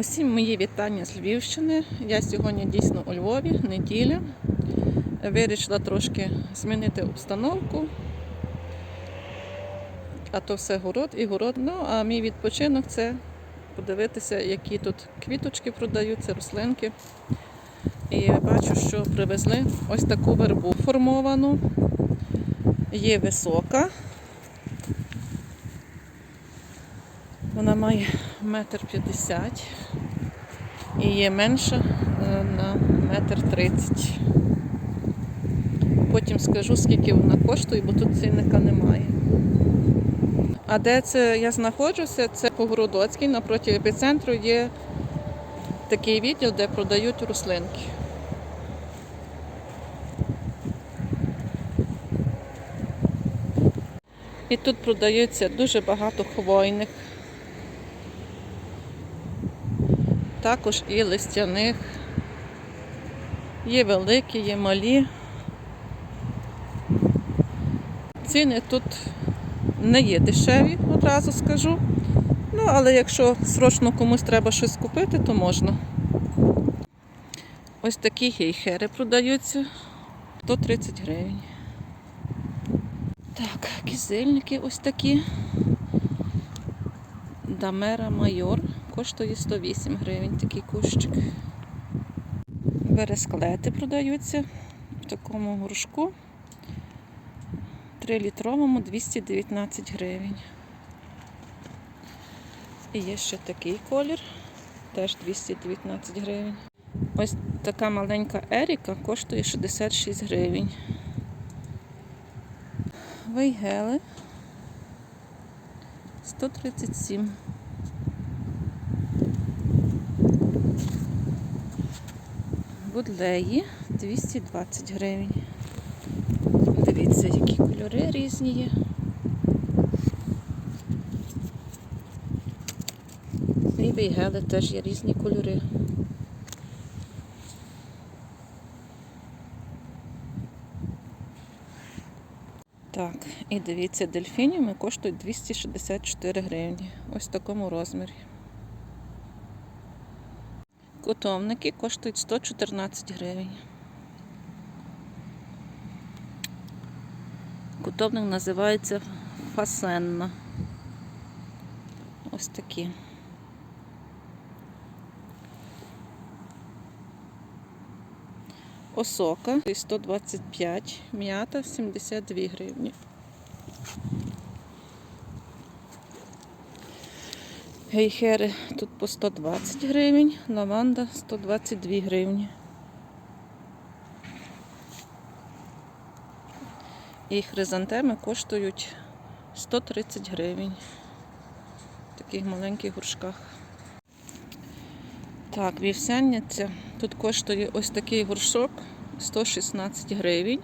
Усім мої вітання з Львівщини. Я сьогодні дійсно у Львові, неділя. Вирішила трошки змінити обстановку. А то все город і город. Ну, а мій відпочинок це подивитися, які тут квіточки продаються, рослинки. І бачу, що привезли ось таку вербу формовану. Є висока. Вона має метр п'ятдесят і є менша е, на метр тридцять. Потім скажу, скільки вона коштує, бо тут цінника немає. А де це я знаходжуся? Це по Городоцькій, напроти епіцентру є такий відділ, де продають рослинки. І тут продається дуже багато хвойних, також і листяних. Є великі, є малі. Ціни тут не є дешеві, одразу скажу. Ну, але якщо срочно комусь треба щось купити, то можна. Ось такі гейхери продаються 130 гривень. Так, кизильники ось такі. Дамера майор коштує 108 гривень такий кущик. Бересклети продаються в такому горшку. 3-літровому 219 гривень. І є ще такий колір, теж 219 гривень. Ось така маленька Еріка коштує 66 гривень. Вейгели 137. Будлеї 220 гривень. Дивіться, які кольори різні є. І вейгели теж є різні кольори. Так, і дивіться, дельфініуми коштують 264 гривні. Ось в такому розмірі. Котовники коштують 114 гривень. Котовник називається фасенна. Ось такі. Осока 125, м'ята 72 гривні. Гейхери тут по 120 гривень, лаванда 122 гривні. І хризантеми коштують 130 гривень. В таких маленьких горшках. Так, вівсяниця. Тут коштує ось такий горшок 116 гривень.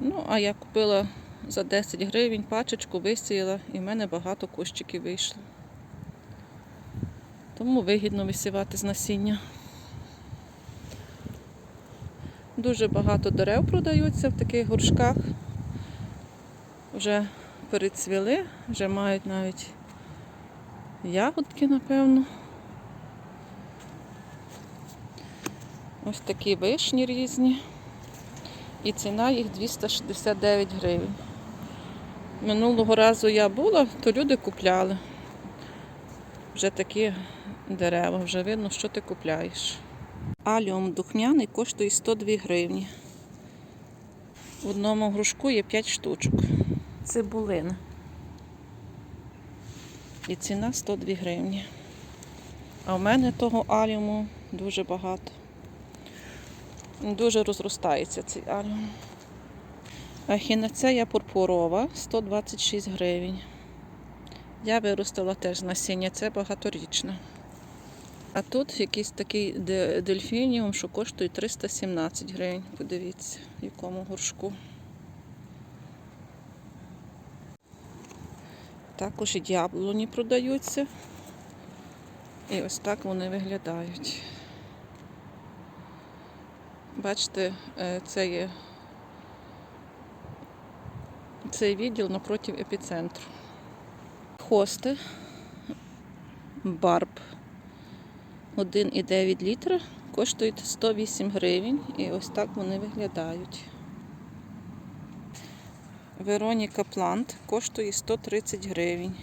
Ну, а я купила за 10 гривень пачечку, висіяла і в мене багато кущиків вийшло. Тому вигідно висівати з насіння. Дуже багато дерев продаються в таких горшках. Вже перецвіли, вже мають навіть ягодки, напевно. Ось такі вишні різні. І ціна їх 269 гривень. Минулого разу я була, то люди купляли. Вже такі дерева, вже видно, що ти купляєш. Аліум духмяний коштує 102 гривні. В одному грушку є 5 штучок. Цибулина. І ціна 102 гривні. А в мене того аліуму дуже багато. Дуже розростається цей аліум. Ахінацея пурпурова 126 гривень. Я виростила теж насіння, це багаторічне. А тут якийсь такий дельфініум, що коштує 317 гривень. Подивіться, в якому горшку. Також і яблуні продаються. І ось так вони виглядають. Бачите, е, це є цей відділ напроти епіцентру. Хости, барб 1,9 літра коштують 108 гривень. І ось так вони виглядають. Вероніка Плант коштує 130 гривень.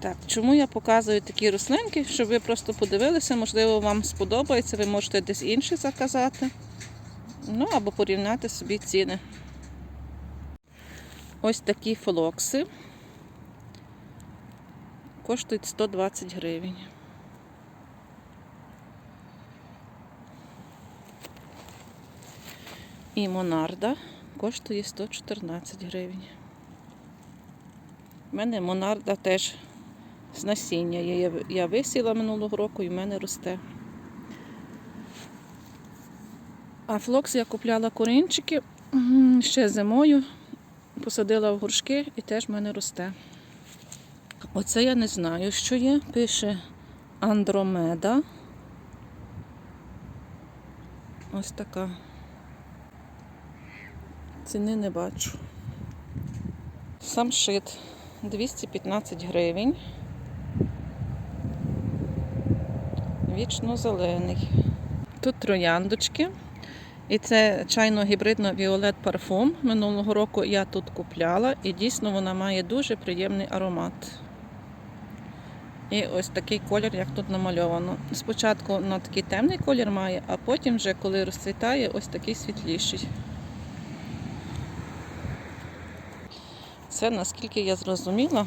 Так, чому я показую такі рослинки, щоб ви просто подивилися, можливо, вам сподобається, ви можете десь інше заказати. Ну, або порівняти собі ціни. Ось такі флокси. Коштують 120 гривень. І Монарда коштує 114 гривень. У мене Монарда теж з насіння. Я, я висіла минулого року і в мене росте. А флокс я купляла корінчики ще зимою, посадила в горшки і теж в мене росте. Оце я не знаю, що є. Пише Андромеда. Ось така. Ціни не бачу. Сам шит 215 гривень. Вічно зелений. Тут трояндочки. І це чайно-гібридно Violet парфум. Минулого року я тут купляла і дійсно вона має дуже приємний аромат. І ось такий колір, як тут намальовано. Спочатку на такий темний колір має, а потім, вже, коли розцвітає, ось такий світліший. Це, наскільки я зрозуміла,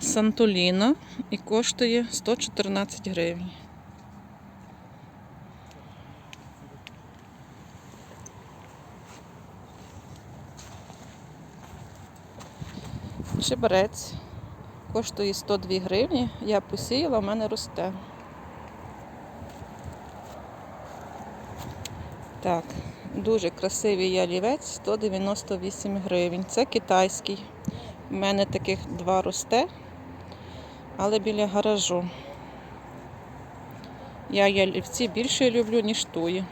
Сантоліна і коштує 114 гривень. Чебрець коштує 102 гривні. Я посіяла, в мене росте. Так, дуже красивий ялівець, 198 гривень. Це китайський. У мене таких два росте, але біля гаражу. Я ялівці більше люблю, ніж туї,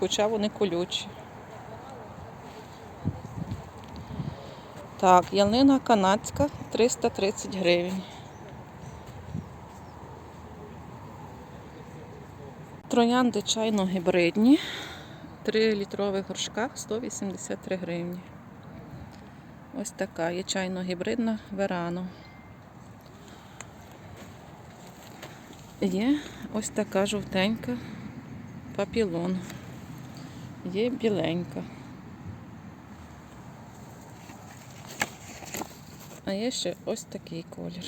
хоча вони колючі. Так, ялина канадська 330 гривень. Троянди чайно-гібридні. 3 літрових горшках 183 гривні. Ось така є чайно-гібридна верано. Є ось така жовтенька папілон. Є біленька. А є ще ось такий колір.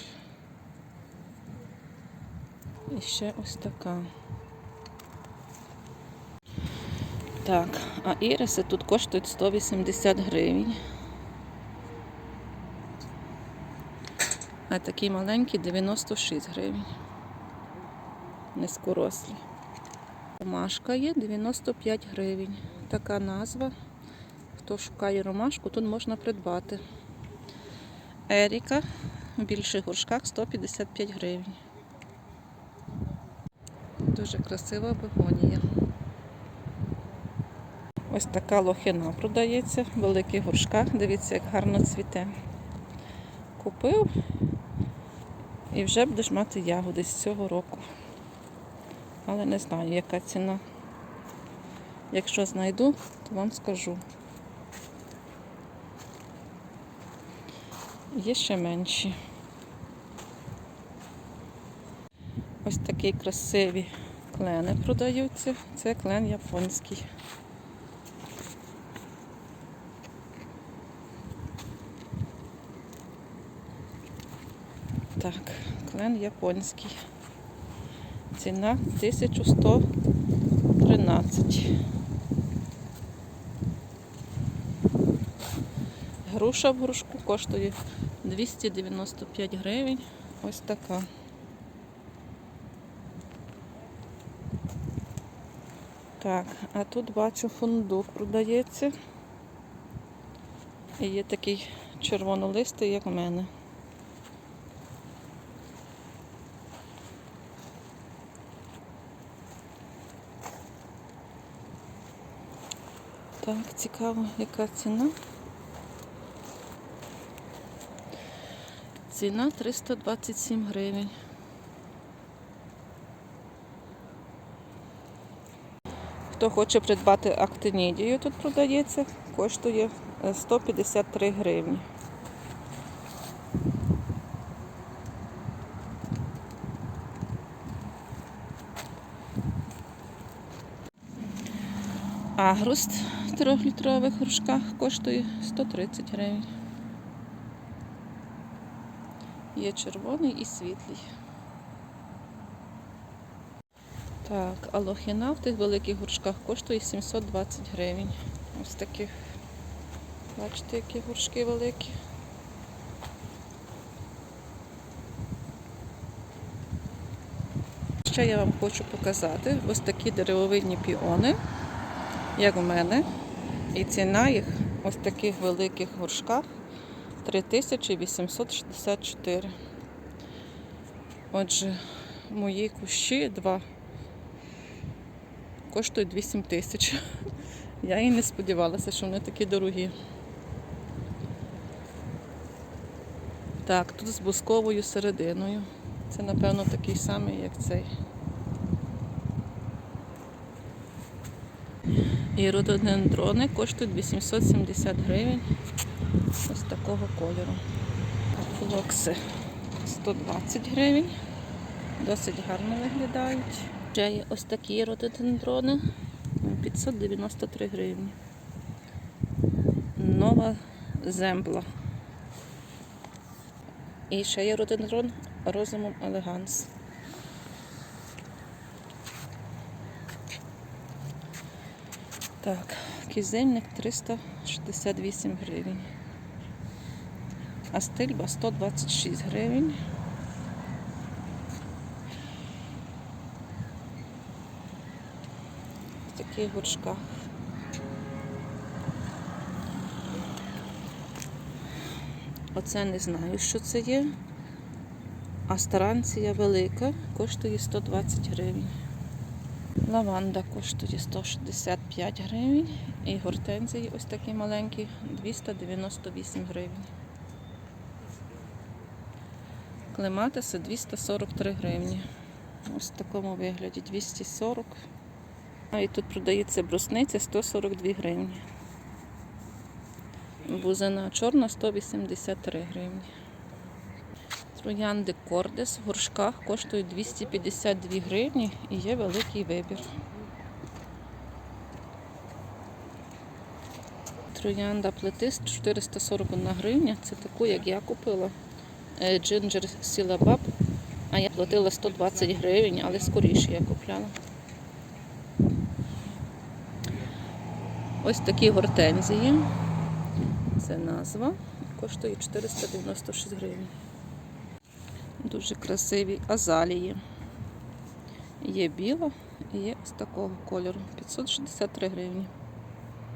І ще ось така. Так, а іриси тут коштують 180 гривень. А такі маленькі 96 гривень. Низькорослі. Ромашка є 95 гривень. Така назва. Хто шукає ромашку, тут можна придбати. Еріка в більших горшках 155 гривень. Дуже красива бегонія. Ось така лохина продається в великих горшках. Дивіться, як гарно цвіте. Купив і вже будеш мати ягоди з цього року. Але не знаю, яка ціна. Якщо знайду, то вам скажу. Є ще менші. Ось такі красиві клени продаються. Це клен японський. Так, клен японський. Ціна 1113. Груша в грушку коштує 295 гривень. Ось така. Так, а тут бачу фундук продається. І є такий червонолистий, як в мене. Так, цікаво, яка ціна. Ціна 327 гривень. Хто хоче придбати актинідію, тут продається, коштує е, 153 гривні. Агруст в 3-літрових горшках коштує 130 гривень. Є червоний і світлий. Так, а лохіна в тих великих горшках коштує 720 гривень. Ось таких. Бачите, які горшки великі. Ще я вам хочу показати ось такі деревовидні піони, як у мене. І ціна їх ось таких великих горшках 3864. Отже, мої кущі два коштують 8 тисяч. Я і не сподівалася, що вони такі дорогі. Так, тут з бусковою серединою. Це, напевно, такий самий, як цей. І рододендрони коштують 870 гривень. Ось такого кольору. Флокси 120 гривень. Досить гарно виглядають. Ще є ось такі рододендрони 593 гривні. Нова зембла. І ще є рододендрон розумом елеганс. Так, кізельник 368 гривень. А стильба 126 гривень. В таких горшках. Оце не знаю, що це є. А старанція велика коштує 120 гривень. Лаванда коштує 165 гривень. І гортензії ось такі маленькі 298 гривень. Клематиси 243 гривні. Ось в такому вигляді 240. А і тут продається брусниця 142 гривні. Бузина чорна 183 гривні. Троянди Кордес в горшках коштують 252 гривні і є великий вибір. Троянда плетист 441 гривня. Це таку, як я купила. Джинджер Сілабаб. А я платила 120 гривень, але скоріше я купляла. Ось такі гортензії. Це назва. Коштує 496 гривень. Дуже красиві азалії. Є біла і є з такого кольору. 563 гривні.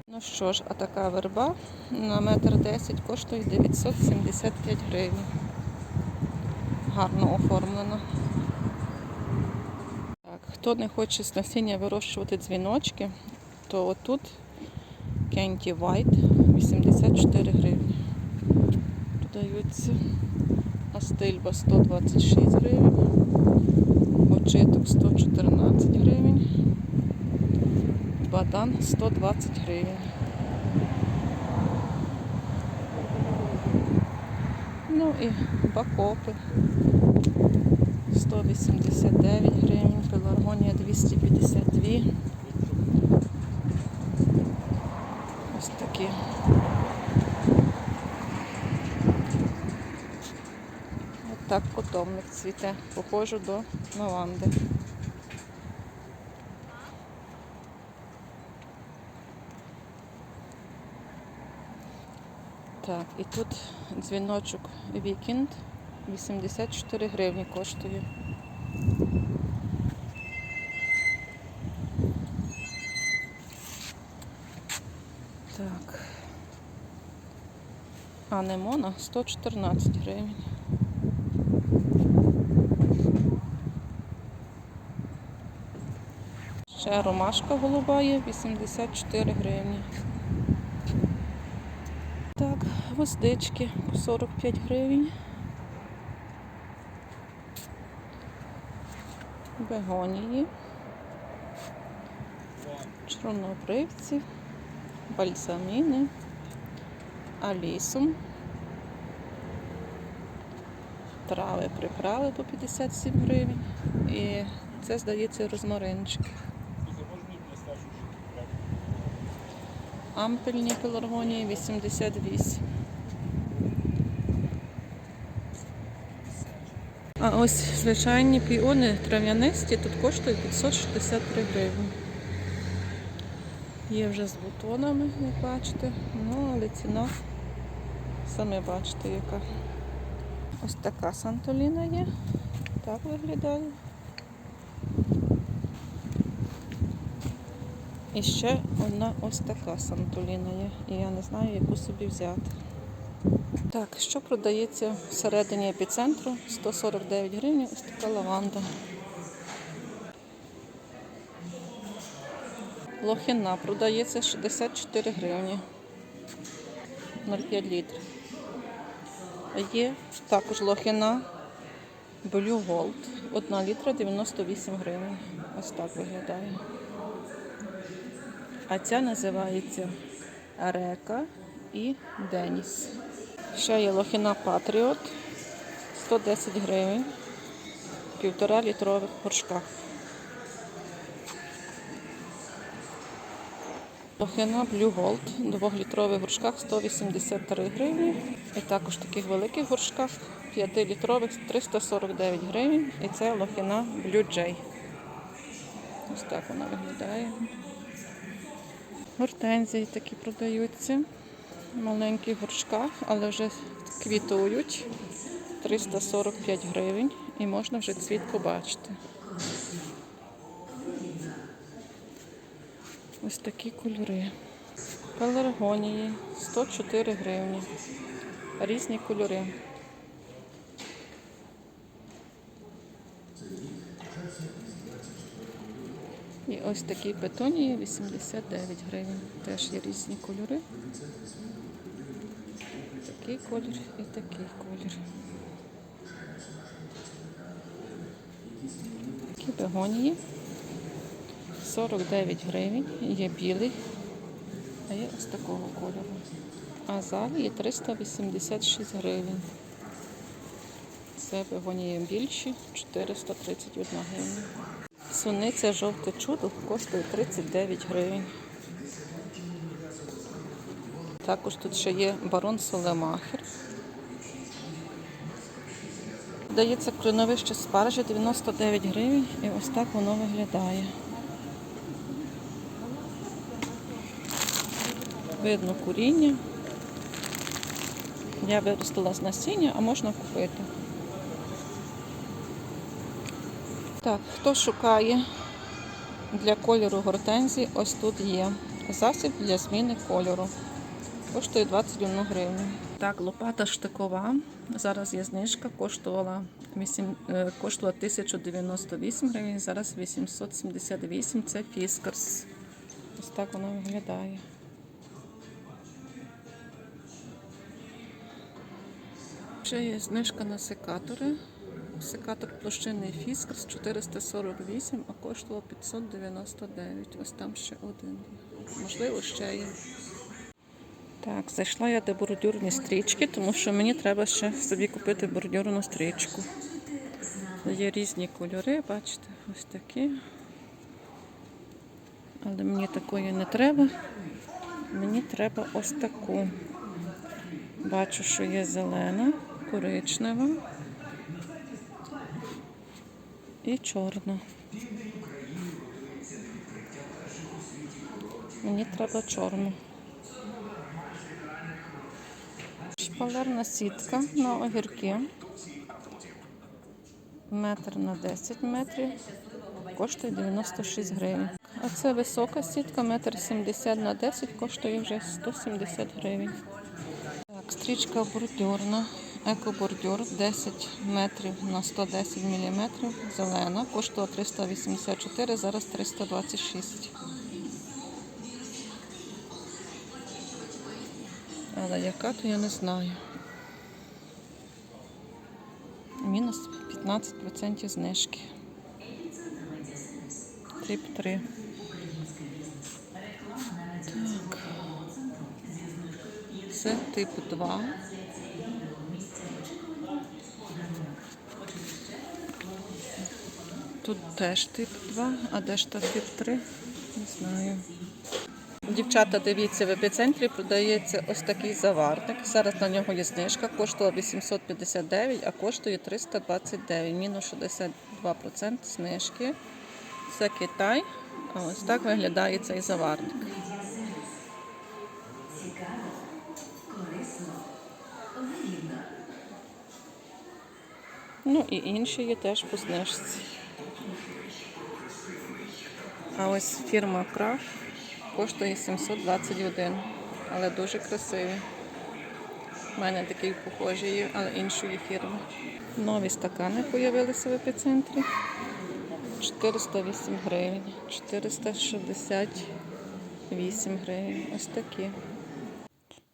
Ну що ж, а така верба на метр 10 коштує 975 гривень. Гарно оформлена. Так, хто не хоче з насіння вирощувати дзвіночки, то отут Кенті Вайт 84 гривні. Продаються. Астильба 126 гривень. Очиток 114 гривень. Бадан 120 гривень. Ну і бакопи 189 гривень, пеларгонія 252. Ось такі. От так котовник цвіте. Похожу до лаванди. Так, і тут дзвіночок Вікінд 84 гривні коштує. Так. Анемона 114 гривень. Ще ромашка голуба є 84 гривні гвоздички по 45 гривень. Бегонії, чорнобривці, бальзаміни, алісум, трави, приправи по 57 гривень. І це, здається, розмаринчик. Ампельні пеларгонії 88. А ось звичайні піони трав'янисті тут коштують 563 гривні. Є вже з бутонами, як бачите, ну але ціна самі бачите яка. Ось така сантоліна є. Так виглядає. І ще одна ось така сантоліна є. І я не знаю, яку собі взяти. Так, що продається всередині епіцентру? 149 гривень, ось така лаванда. Лохина продається 64 гривні. 0,5 літрів. Є також лохина Blue Gold. 1 літра 98 гривень. Ось так виглядає. А ця називається Река і Деніс. Ще є лохина Патріот 110 гривень, півтора літрових горшках. Лохина Blue Gold, 2-літрових горшках 183 гривні. І також в таких великих горшках 5-літрових 349 гривень. І це лохина Blue Jay. Ось так вона виглядає. Гортензії такі продаються маленьких горшках, але вже квітують 345 гривень і можна вже цвіт побачити. Ось такі кольори. Пеларгонії 104 гривні. Різні кольори. І ось такі петонії 89 гривень. Теж є різні кольори. Такий колір і такий колір. Такі бегонії. 49 гривень. Є білий, а є ось такого кольору. А залі 386 гривень. Це бегонії більші 431 гривня. Суниця жовте чудо коштує 39 гривень. Також тут ще є барон Солемахер. Дається кленовище спаржі 99 гривень і ось так воно виглядає. Видно куріння. Я виростила з насіння, а можна купити. Так, хто шукає для кольору гортензії, ось тут є засіб для зміни кольору. Коштує 21 гривню. Так, лопата штикова. Зараз є знижка, коштувала, 8, е, коштувала 1098 гривень, зараз 878. Це фіскарс. Ось так вона виглядає. Ще є знижка на секатори. Секатор площинний фіскарс 448, а коштував 599. Ось там ще один. Можливо, ще є. Так, зайшла я до бордюрні стрічки, тому що мені треба ще собі купити бордюрну стрічку. Є різні кольори, бачите, ось такі. Але мені такої не треба. Мені треба ось таку. Бачу, що є зелена, коричнева і чорна. Мені треба чорну. Шпалерна сітка на огірки. Метр на 10 метрів. Коштує 96 гривень. А це висока сітка, метр 70 на 10, коштує вже 170 гривень. Так, стрічка бордюрна. Екобордюр 10 метрів на 110 мм. Зелена. Коштувала 384, зараз 326. Але яка, то я не знаю. Мінус 15% знижки. Тип 3. Так. Це тип 2. Тут теж тип 2, а де ж та тип 3? Не знаю. Дівчата, дивіться, в епіцентрі продається ось такий заварник. Зараз на нього є знижка, коштував 859, а коштує 329, мінус 62% знижки. Це Китай. А ось так виглядає цей заварник. Ну і інші є теж по знижці. А ось фірма Краф коштує 721, але дуже красиві. У мене такий похожий але іншої фірми. Нові стакани з'явилися в епіцентрі. 408 гривень, 468 гривень. Ось такі.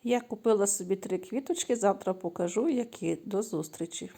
Я купила собі три квіточки, завтра покажу, які. До зустрічі.